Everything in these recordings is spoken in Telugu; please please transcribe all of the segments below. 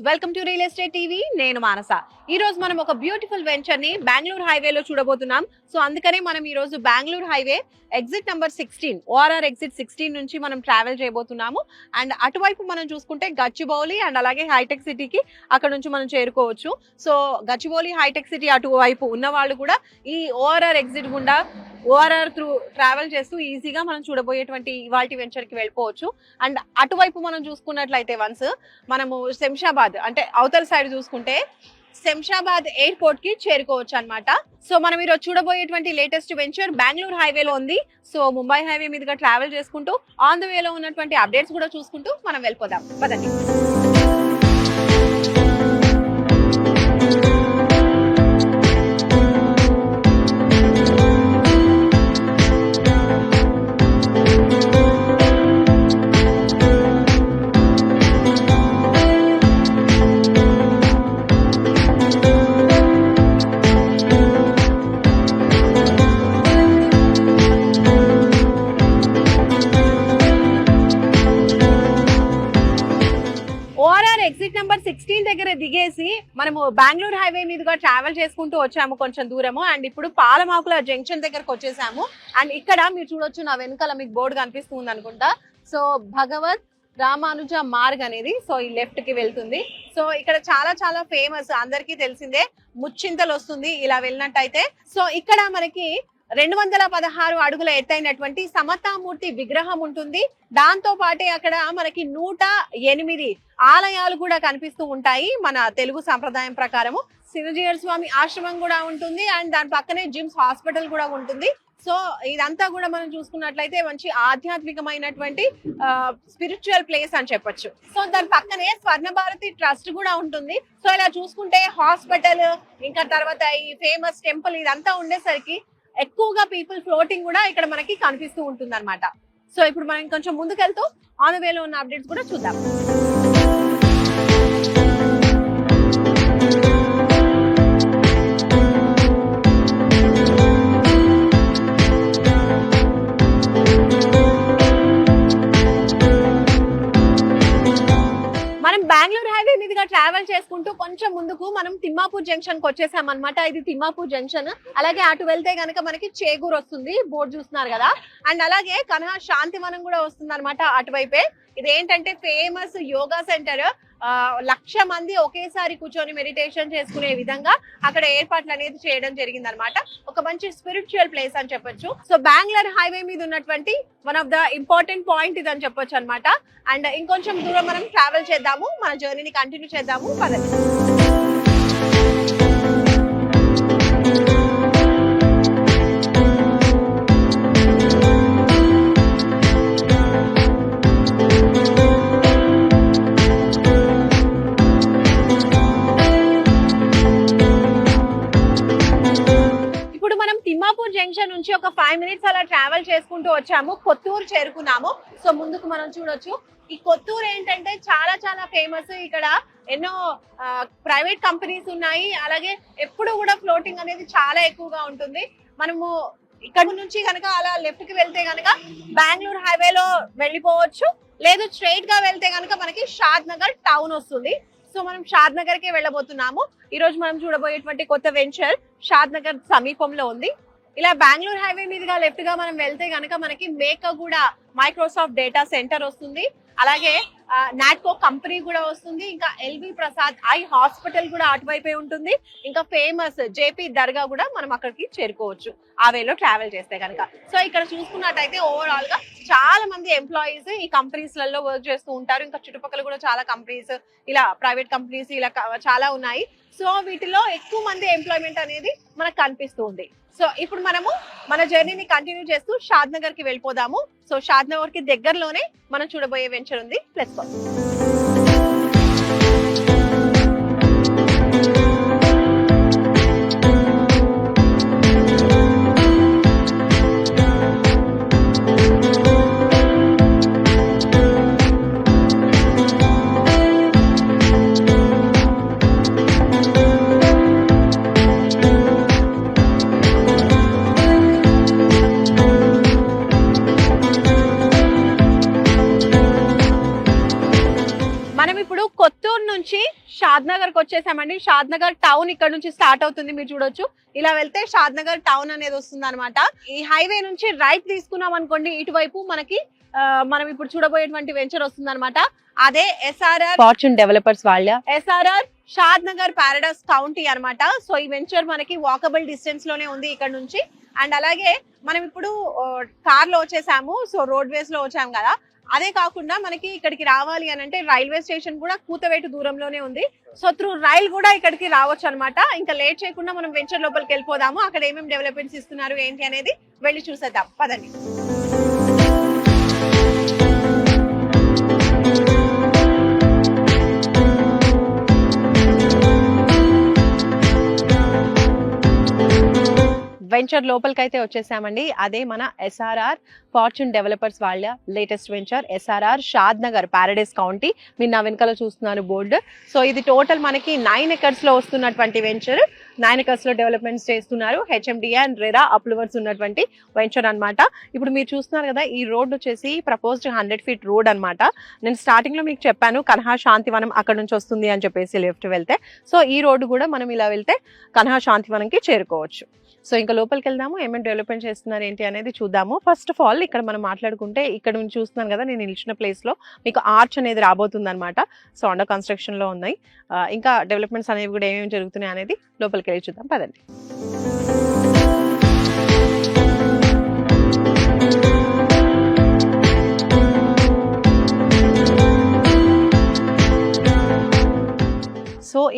Welcome to real estate TV. నేను మానస. ఈ రోజు మనం ఒక బ్యూటిఫుల్ వెంచర్ని బెంగళూరు హైవేలో చూడబోతున్నాం. సో అందుకనే మనం ఈ రోజు Bengaluru highway exit number sixteen ORR exit sixteen నుంచి మనం ట్రావెల్ చేయబోతున్నాము. అండ్ అటువైపు మనం చూసుకుంటే గచ్చిబౌలి అండ్ అలాగే హైటెక్ సిటీకి అక్కడ నుంచి మనం చేరుకోవచ్చు. సో గచ్చిబౌలి హైటెక్ సిటీ అటువైపు ఉన్న వాళ్ళు కూడా ఈ ఓఆర్ఆర్ ఎగ్జిట్ గుండా ఓఆర్ఆర్ త్రూ ట్రావెల్ చేస్తూ ఈజీగా మనం చూడబోయేటువంటి ఇవాల్టి వెంచర్కి వెళ్ళిపోవచ్చు. అండ్ అటువైపు మనం చూసుకున్నట్లయితే వన్స్ మనము శంషాబాద్ అంటే అవతల సైడ్ చూసుకుంటే శంషాబాద్ ఎయిర్పోర్ట్కి చేరుకోవచ్చు అనమాట సో మనం ఈరోజు చూడబోయేటువంటి లేటెస్ట్ వెంచర్ బెంగళూరు హైవేలో ఉంది. సో ముంబై హైవే మీదుగా ట్రావెల్ చేసుకుంటూ ఆన్ ద వేలో ఉన్నటువంటి అప్డేట్స్ కూడా చూసుకుంటూ మనం వెళ్ళిపోదాం. పదండి. నెంబర్ సిక్స్టీన్ దగ్గర దిగేసి మనము బెంగళూరు హైవే మీదుగా ట్రావెల్ చేసుకుంటూ వచ్చాము కొంచెం దూరము. అండ్ ఇప్పుడు పాలమాకుల జంక్షన్ దగ్గరకు వచ్చేసాము. అండ్ ఇక్కడ మీరు చూడొచ్చు నా వెనకాల మీకు బోర్డు కనిపిస్తుంది అనుకుంటా. సో భగవత్ రామానుజ మార్గ్ అనేది సో ఈ లెఫ్ట్కి వెళ్తుంది. సో ఇక్కడ చాలా చాలా ఫేమస్ అందరికీ తెలిసిందే. ముచ్చింతలు వస్తుంది ఇలా వెళ్ళినట్టయితే. సో ఇక్కడ మనకి రెండు వందల పదహారు అడుగుల ఎత్తైనటువంటి సమతామూర్తి విగ్రహం ఉంటుంది. దాంతో పాటే అక్కడ మనకి నూట ఎనిమిది ఆలయాలు కూడా కనిపిస్తూ ఉంటాయి మన తెలుగు సంప్రదాయం ప్రకారము. సినజీయర్ స్వామి ఆశ్రమం కూడా ఉంటుంది అండ్ దాని పక్కనే జిమ్స్ హాస్పిటల్ కూడా ఉంటుంది. సో ఇదంతా కూడా మనం చూసుకున్నట్లయితే మంచి ఆధ్యాత్మికమైనటువంటి స్పిరిచువల్ ప్లేస్ అని చెప్పొచ్చు. సో దాని పక్కనే స్వర్ణ భారతి ట్రస్ట్ కూడా ఉంటుంది. సో ఇలా చూసుకుంటే హాస్పిటల్ ఇంకా తర్వాత ఈ ఫేమస్ టెంపుల్ ఇదంతా ఉండేసరికి ఎక్కువగా పీపుల్ ఫ్లోటింగ్ కూడా ఇక్కడ మనకి కనిపిస్తూ ఉంటుంది అనమాట సో ఇప్పుడు మనం కొంచెం ముందుకెళ్తూ ఆన్ వేలో ఉన్న అప్డేట్స్ కూడా చూద్దాం. తిమ్మాపూర్ జంక్షన్కి వచ్చేసాం అనమాట ఇది తిమ్మాపూర్ జంక్షన్. అలాగే అటు వెళ్తే గనక మనకి చేగూరు వస్తుంది. బోర్డు చూస్తున్నారు కదా. అండ్ అలాగే కనహ శాంతివనం కూడా వస్తుంది అనమాట అటువైపే. ఇది ఏంటంటే ఫేమస్ యోగా సెంటర్. లక్ష మంది ఒకేసారి కూర్చొని మెడిటేషన్ చేసుకునే విధంగా అక్కడ ఏర్పాట్లు అనేది చేయడం జరిగింది అనమాట ఒక మంచి స్పిరిచువల్ ప్లేస్ అని చెప్పొచ్చు. సో బెంగళూరు హైవే మీద ఉన్నటువంటి one of the important point ఇది అని చెప్పొచ్చు అనమాట అండ్ ఇంకొంచెం దూరం మనం ట్రావెల్ చేద్దాము. మన జర్నీని కంటిన్యూ చేద్దాము. పదండి. ట్రావెల్ చేసుకుంటూ వచ్చాము కొత్తూరు చేరుకున్నాము. సో ముందుకు మనం చూడొచ్చు. ఈ కొత్తూరు ఏంటంటే చాలా చాలా ఫేమస్ ఇక్కడ ఎన్నో ప్రైవేట్ కంపెనీస్ ఉన్నాయి. అలాగే ఎప్పుడు కూడా ఫ్లోటింగ్ అనేది చాలా ఎక్కువగా ఉంటుంది. మనము ఇక్కడ నుంచి కనుక అలా లెఫ్ట్కి వెళ్తే కనుక బెంగళూరు హైవేలో వెళ్ళిపోవచ్చు. లేదు స్ట్రైట్గా వెళ్తే కనుక మనకి షాద్ నగర్ టౌన్ వస్తుంది. సో మనం షాద్ నగర్కి వెళ్ళబోతున్నాము. ఈ రోజు మనం చూడబోయేటువంటి కొత్త వెంచర్ షాద్ నగర్ సమీపంలో ఉంది. ఇలా బెంగళూరు హైవే మీదుగా లెఫ్ట్గా మనం వెళ్తే గనక మనకి మేకగూడ మైక్రోసాఫ్ట్ డేటా సెంటర్ వస్తుంది. అలాగే నాట్కో కంపెనీ కూడా వస్తుంది. ఇంకా ఎల్వి ప్రసాద్ ఐ హాస్పిటల్ కూడా అటువైపే ఉంటుంది. ఇంకా ఫేమస్ జేపీ దర్గా కూడా మనం అక్కడికి చేరుకోవచ్చు. ఆ వేలో ట్రావెల్ చేస్తే కనుక సో ఇక్కడ చూసుకున్నట్టయితే ఓవరాల్గా చాలా మంది ఎంప్లాయీస్ ఈ కంపెనీస్లలో వర్క్ చేస్తూ ఉంటారు. ఇంకా చుట్టుపక్కల కూడా చాలా కంపెనీస్ ఇలా ప్రైవేట్ కంపెనీస్ ఇలా చాలా ఉన్నాయి. సో వీటిలో ఎక్కువ మంది ఎంప్లాయ్మెంట్ అనేది మనకు కనిపిస్తుంది సో ఇప్పుడు మనము మన జర్నీని కంటిన్యూ చేస్తూ షాద్ నగర్కి వెళ్ళిపోదాము. సో షాద్ నగర్కి దగ్గరలోనే మనం చూడబోయే వెంచర్ ఉంది ప్లస్ వన్ నగర్కి వచ్చేసామండి. షాద్ నగర్ టౌన్ ఇక్కడ నుంచి స్టార్ట్ అవుతుంది మీరు చూడొచ్చు. ఇలా వెళ్తే షాద్ నగర్ టౌన్ అనేది వస్తుంది అనమాట ఈ హైవే నుంచి రైట్ తీసుకున్నాం అనుకోండి ఇటువైపు మనకి మనం ఇప్పుడు చూడబోయేటువంటి వెంచర్ వస్తుంది అనమాట అదే ఎస్ఆర్ఆర్ ఫార్చ్యూన్ డెవలపర్స్ వాళ్ళ. SRR Shadnagar Paradise County అన్నమాట. సో ఈ వెంచర్ మనకి వాకబుల్ డిస్టెన్స్లోనే ఉంది ఇక్కడ నుంచి. అండ్ అలాగే మనం ఇప్పుడు కార్లో వచ్చేసాము. సో రోడ్ వేస్లో వచ్చాము కదా. అదే కాకుండా మనకి ఇక్కడికి రావాలి అని అంటే రైల్వే స్టేషన్ కూడా కూతవేటు దూరంలోనే ఉంది. సో త్రూ రైల్ కూడా ఇక్కడికి రావచ్చు అనమాట ఇంకా లేట్ చేయకుండా మనం వెంచర్ లోపలికి వెళ్ళిపోదాము. అక్కడ ఏమేమి డెవలప్మెంట్స్ ఇస్తున్నారు ఏంటి అనేది వెళ్ళి చూసేద్దాం. పదండి. వెంచర్ లోపలికైతే వచ్చేసామండి. అదే మన ఎస్ఆర్ఆర్ ఫార్చ్యూన్ డెవలపర్స్ వాళ్ళ latest venture SRR Shadnagar Paradise County మీరు నా వెనకాల చూస్తున్నారు బోర్డు సో ఇది టోటల్ మనకి నైన్ ఎకర్స్లో వస్తున్నటువంటి వెంచర్ నైన్ ఎకర్స్లో డెవలప్మెంట్స్ చేస్తున్నారు. హెచ్ఎండిఏ అండ్ రెరా అప్రూవర్స్ ఉన్నటువంటి వెంచర్ అన్నమాట. ఇప్పుడు మీరు చూస్తున్నారు కదా ఈ రోడ్ వచ్చేసి ప్రపోజ్డ్ హండ్రెడ్ ఫీట్ రోడ్ అన్నమాట. నేను స్టార్టింగ్లో మీకు చెప్పాను కన్హా శాంతివనం అక్కడ నుంచి వస్తుంది అని చెప్పేసి లెఫ్ట్ వెళ్తే. సో ఈ రోడ్డు కూడా మనం ఇలా వెళ్తే కన్హా శాంతివనంకి చేరుకోవచ్చు. సో ఇంకా లోపలికి వెళ్దాము ఏమేమి డెవలప్మెంట్ చేస్తున్నారు ఏంటి అనేది చూద్దాము. ఫస్ట్ ఆఫ్ ఆల్ ఇక్కడ మనం మాట్లాడుకుంటే ఇక్కడ నుంచి చూస్తున్నాను కదా నేను నిలిచిన ప్లేస్లో మీకు ఆర్చ్ అనేది రాబోతుంది అనమాట సో అండర్ కన్స్ట్రక్షన్లో ఉన్నాయి. ఇంకా డెవలప్మెంట్స్ అనేవి కూడా ఏమేమి జరుగుతున్నాయి అనేది లోపలికి వెళ్ళి చూద్దాం. పదండి.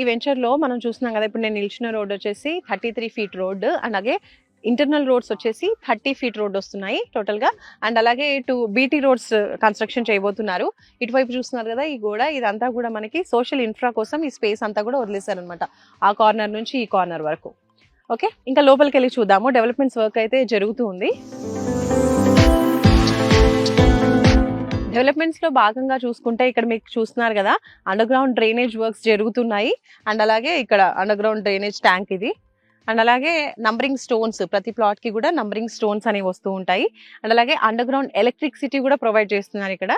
వెంచర్లో వెంచర్లో మనం చూస్తున్నాం కదా ఇప్పుడు నేను నిలిచిన రోడ్ వచ్చేసి థర్టీ త్రీ ఫీట్ రోడ్ అలాగే ఇంటర్నల్ రోడ్స్ వచ్చేసి థర్టీ ఫీట్ రోడ్ వస్తున్నాయి టోటల్గా. అండ్ అలాగే ఇటు బీటీ రోడ్స్ కన్స్ట్రక్షన్ చేయబోతున్నారు. ఇటువైపు చూస్తున్నారు కదా ఈ గోడ ఇదంతా కూడా మనకి సోషల్ ఇన్ఫ్రా కోసం ఈ స్పేస్ అంతా కూడా వదిలేశారనమాట ఆ కార్నర్ నుంచి ఈ కార్నర్ వరకు. ఓకే ఇంకా లోపలికి వెళ్ళి చూద్దాము. డెవలప్మెంట్స్ వర్క్ అయితే జరుగుతూ ఉంది. డెవలప్మెంట్స్లో భాగంగా చూసుకుంటే ఇక్కడ మీకు చూస్తున్నారు కదా అండర్ గ్రౌండ్ డ్రైనేజ్ వర్క్స్ జరుగుతున్నాయి. అండ్ అలాగే ఇక్కడ అండర్ గ్రౌండ్ డ్రైనేజ్ ట్యాంక్ ఇది. అండ్ అలాగే నంబరింగ్ స్టోన్స్ ప్రతి ప్లాట్కి కూడా నంబరింగ్ స్టోన్స్ అనేవి వస్తూ ఉంటాయి. అండ్ అలాగే అండర్ గ్రౌండ్ ఎలక్ట్రిసిటీ కూడా ప్రొవైడ్ చేస్తున్నారు ఇక్కడ.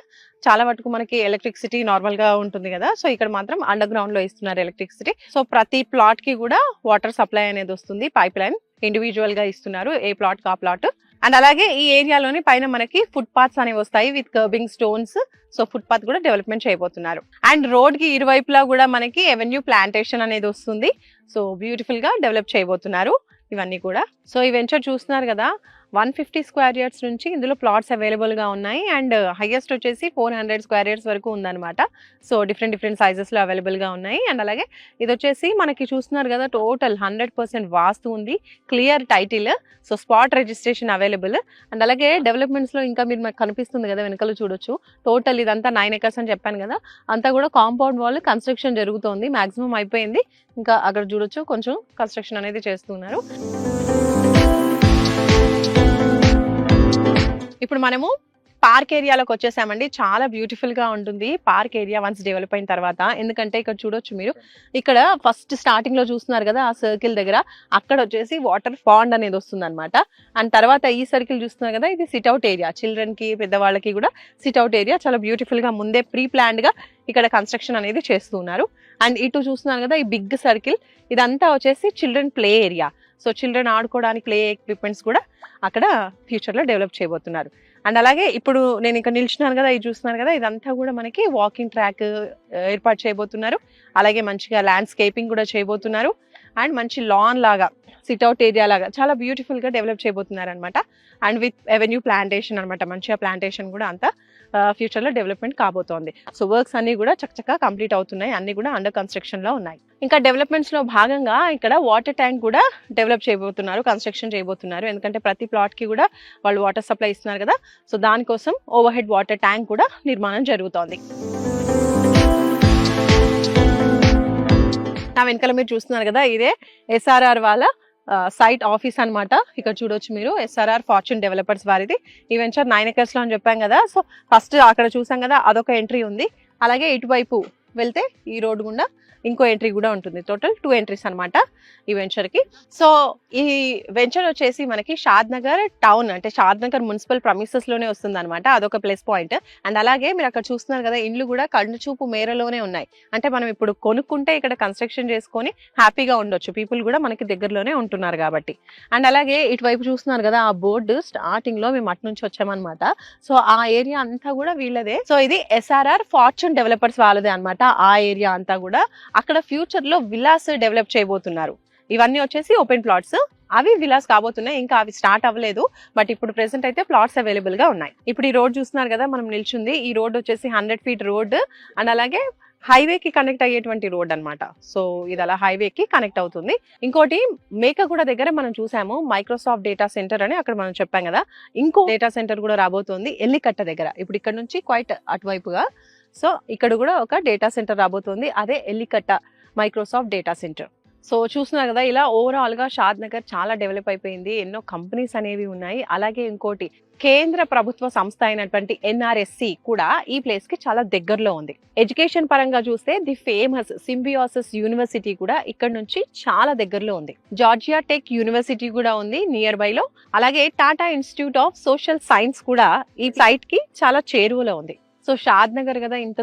చాలా వరకు మనకి ఎలక్ట్రిసిటీ నార్మల్గా ఉంటుంది కదా సో ఇక్కడ మాత్రం అండర్ గ్రౌండ్లో ఇస్తున్నారు ఎలక్ట్రిసిటీ సో ప్రతి ప్లాట్కి కూడా వాటర్ సప్లై అనేది వస్తుంది. పైప్ లైన్ ఇండివిజువల్గా ఇస్తున్నారు ఏ ప్లాట్ కా ప్లాట్ అండ్ అలాగే ఈ ఏరియాలోని పైన మనకి ఫుట్ పాత్స్ అనేవి వస్తాయి with kerbing stones so footpath కూడా డెవలప్మెంట్ చేయబోతున్నారు. అండ్ రోడ్కి ఇరువైపులా కూడా మనకి ఎవెన్యూ ప్లాంటేషన్ అనేది వస్తుంది. సో బ్యూటిఫుల్గా డెవలప్ చేయబోతున్నారు. ఇవన్నీ కూడా. సో ఈ వెంచర్ చూస్తున్నారు కదా వన్ ఫిఫ్టీ స్క్వేర్ ఇయర్స్ నుంచి ఇందులో ప్లాట్స్ అవైలబుల్గా ఉన్నాయి. అండ్ హైయెస్ట్ వచ్చేసి ఫోర్ హండ్రెడ్ స్క్వేర్ ఇయర్స్ వరకు ఉందన్నమాట. సో డిఫరెంట్ డిఫరెంట్ సైజెస్ అవైలబుల్గా అవైలబుల్గా ఉన్నాయి. అండ్ అలాగే ఇది వచ్చేసి మనకి చూస్తున్నారు కదా టోటల్ హండ్రెడ్ పర్సెంట్ వాస్తు ఉంది. Clear title. So spot registration available. And అలాగే డెవలప్మెంట్స్లో ఇంకా మీరు మాకు కనిపిస్తుంది కదా వెనకాల చూడొచ్చు. టోటల్ ఇదంతా నైన్ ఎకర్స్ అని చెప్పాను కదా అంతా కూడా కాంపౌండ్ వాల్ కన్స్ట్రక్షన్ జరుగుతోంది. మాక్సిమం అయిపోయింది. ఇంకా అక్కడ చూడొచ్చు. కొంచెం కన్స్ట్రక్షన్ అనేది చేస్తున్నారు. ఇప్పుడు మనము పార్క్ ఏరియాలోకి వచ్చేసామండి. చాలా బ్యూటిఫుల్గా ఉంటుంది. పార్క్ ఏరియా వన్స్ డెవలప్ అయిన తర్వాత. ఎందుకంటే ఇక్కడ చూడొచ్చు మీరు. ఇక్కడ ఫస్ట్ స్టార్టింగ్లో చూస్తున్నారు కదా ఆ సర్కిల్ దగ్గర. అక్కడ వచ్చేసి వాటర్ ఫాండ్ అనేది వస్తుంది అనమాట అండ్ తర్వాత ఈ సర్కిల్ చూస్తున్నారు కదా ఇది సిట్అవుట్ ఏరియా చిల్డ్రన్కి పెద్దవాళ్ళకి కూడా సిట్అవుట్ ఏరియా చాలా బ్యూటిఫుల్గా ముందే ప్రీ ప్లాన్డ్గా ఇక్కడ కన్స్ట్రక్షన్ అనేది చేస్తున్నారు. అండ్ ఇటు చూస్తున్నారు కదా ఈ బిగ్ సర్కిల్ ఇదంతా వచ్చేసి children play area so children ఆడుకోవడానికి ప్లే ఎక్విప్మెంట్స్ కూడా అక్కడ ఫ్యూచర్లో డెవలప్ చేయబోతున్నారు. అండ్ అలాగే ఇప్పుడు నేను ఇక్కడ నిల్చున్నాను కదా ఇది చూస్తున్నాను కదా ఇదంతా కూడా మనకి వాకింగ్ ట్రాక్ ఏర్పాటు చేయబోతున్నారు. అలాగే మంచిగా ల్యాండ్స్కేపింగ్ కూడా చేయబోతున్నారు. అండ్ మంచి లాన్ లాగా సిట్అవుట్ ఏరియా లాగా చాలా బ్యూటిఫుల్గా డెవలప్ చేయబోతున్నారు అనమాట అండ్ విత్ ఎవెన్యూ ప్లాంటేషన్ అనమాట మంచిగా ప్లాంటేషన్ కూడా అంతా ఫ్యూచర్లో డెవలప్మెంట్ కాబోతోంది. సో వర్క్స్ అన్నీ కూడా చక్కచక్క కంప్లీట్ అవుతున్నాయి. అన్నీ కూడా అండర్ కన్స్ట్రక్షన్లో ఉన్నాయి. ఇంకా డెవలప్మెంట్స్లో భాగంగా ఇక్కడ వాటర్ ట్యాంక్ కూడా డెవలప్ చేయబోతున్నారు కన్స్ట్రక్షన్ చేయబోతున్నారు. ఎందుకంటే ప్రతి ప్లాట్కి కూడా వాళ్ళు వాటర్ సప్లై ఇస్తున్నారు కదా. సో దానికోసం ఓవర్ హెడ్ వాటర్ ట్యాంక్ కూడా నిర్మాణం జరుగుతోంది. నా వెనకాల మీరు చూస్తున్నారు కదా ఇదే ఎస్ఆర్ఆర్ వాళ్ళ సైట్ ఆఫీస్ అన్నమాట. ఇక్కడ చూడొచ్చు మీరు ఎస్ఆర్ఆర్ ఫార్చ్యూన్ డెవలపర్స్ వారిది. ఈ వెంచర్ నైన్ ఎకర్స్లో అని చెప్పాం కదా. సో ఫస్ట్ అక్కడ చూసాం కదా అదొక ఎంట్రీ ఉంది. అలాగే ఇటువైపు వెళ్తే ఈ రోడ్ గుండా ఇంకో ఎంట్రీ కూడా ఉంటుంది. టోటల్ టూ ఎంట్రీస్ అన్నమాట ఈ వెంచర్కి సో ఈ వెంచర్ వచ్చేసి మనకి షాద్ నగర్ టౌన్ అంటే షాద్ నగర్ మున్సిపల్ ప్రమిసెస్లోనే వస్తుంది అనమాట అదొక ప్లస్ పాయింట్ అండ్ అలాగే మీరు అక్కడ చూస్తున్నారు కదా ఇండ్లు కూడా కళ్ళు చూపు మేరలోనే ఉన్నాయి. అంటే మనం ఇప్పుడు కొనుక్కుంటే ఇక్కడ కన్స్ట్రక్షన్ చేసుకొని హ్యాపీగా ఉండొచ్చు. పీపుల్ కూడా మనకి దగ్గరలోనే ఉంటున్నారు కాబట్టి. అండ్ అలాగే ఇటువైపు చూస్తున్నారు కదా ఆ బోర్డు స్టార్టింగ్లో మేము అటు నుంచి వచ్చామన్నమాట. సో ఆ ఏరియా అంతా కూడా వీళ్ళదే. సో ఇది ఎస్ఆర్ఆర్ ఫార్చ్యూన్ డెవలపర్స్ వాళ్ళదే అన్నమాట ఆ ఏరియా అంతా కూడా అక్కడ ఫ్యూచర్లో విలాస్ డెవలప్ చేయబోతున్నారు. ఇవన్నీ వచ్చేసి ఓపెన్ ప్లాట్స్ అవి విలాస్ కాబోతున్నాయి ఇంకా అవి స్టార్ట్ అవ్వలేదు బట్ ఇప్పుడు ప్రెసెంట్ అయితే ప్లాట్స్ అవైలబుల్గా ఉన్నాయి. ఇప్పుడు ఈ రోడ్ చూస్తున్నారు కదా మనం నిల్చుంది. ఈ రోడ్ వచ్చేసి హండ్రెడ్ ఫీట్ రోడ్ అండ్ అలాగే హైవే కి కనెక్ట్ అయ్యేటువంటి రోడ్ అన్నమాట. సో ఇది అలా హైవే కి కనెక్ట్ అవుతుంది. ఇంకోటి మేకగూడ దగ్గర మనం చూసాము మైక్రోసాఫ్ట్ డేటా సెంటర్ అని అక్కడ మనం చెప్పాం కదా. ఇంకో డేటా సెంటర్ కూడా రాబోతుంది ఎల్లికట్ట దగ్గర. ఇప్పుడు ఇక్కడ నుంచి క్వైట్ అటువైపుగా సో ఇక్కడ కూడా ఒక డేటా సెంటర్ రాబోతుంది. అదే Ellikatta Microsoft data centre so చూస్తున్నారు కదా ఇలా ఓవరాల్గా షాద్ నగర్ చాలా డెవలప్ అయిపోయింది. ఎన్నో కంపెనీస్ అనేవి ఉన్నాయి. అలాగే ఇంకోటి కేంద్ర ప్రభుత్వ సంస్థ అయినటువంటి ఎన్ఆర్ఎస్సి కూడా ఈ ప్లేస్కి చాలా దగ్గరలో ఉంది. ఎడ్యుకేషన్ పరంగా చూస్తే ది ఫేమస్ సింబియాసిస్ యూనివర్సిటీ కూడా ఇక్కడ నుంచి చాలా దగ్గరలో ఉంది. జార్జియా టెక్ యూనివర్సిటీ కూడా ఉంది నియర్ బై లో. అలాగే Tata Institute of Social Science కూడా ఈ సైట్కి చాలా చేరువలో ఉంది. సో షాద్ నగర్ కదా ఇంత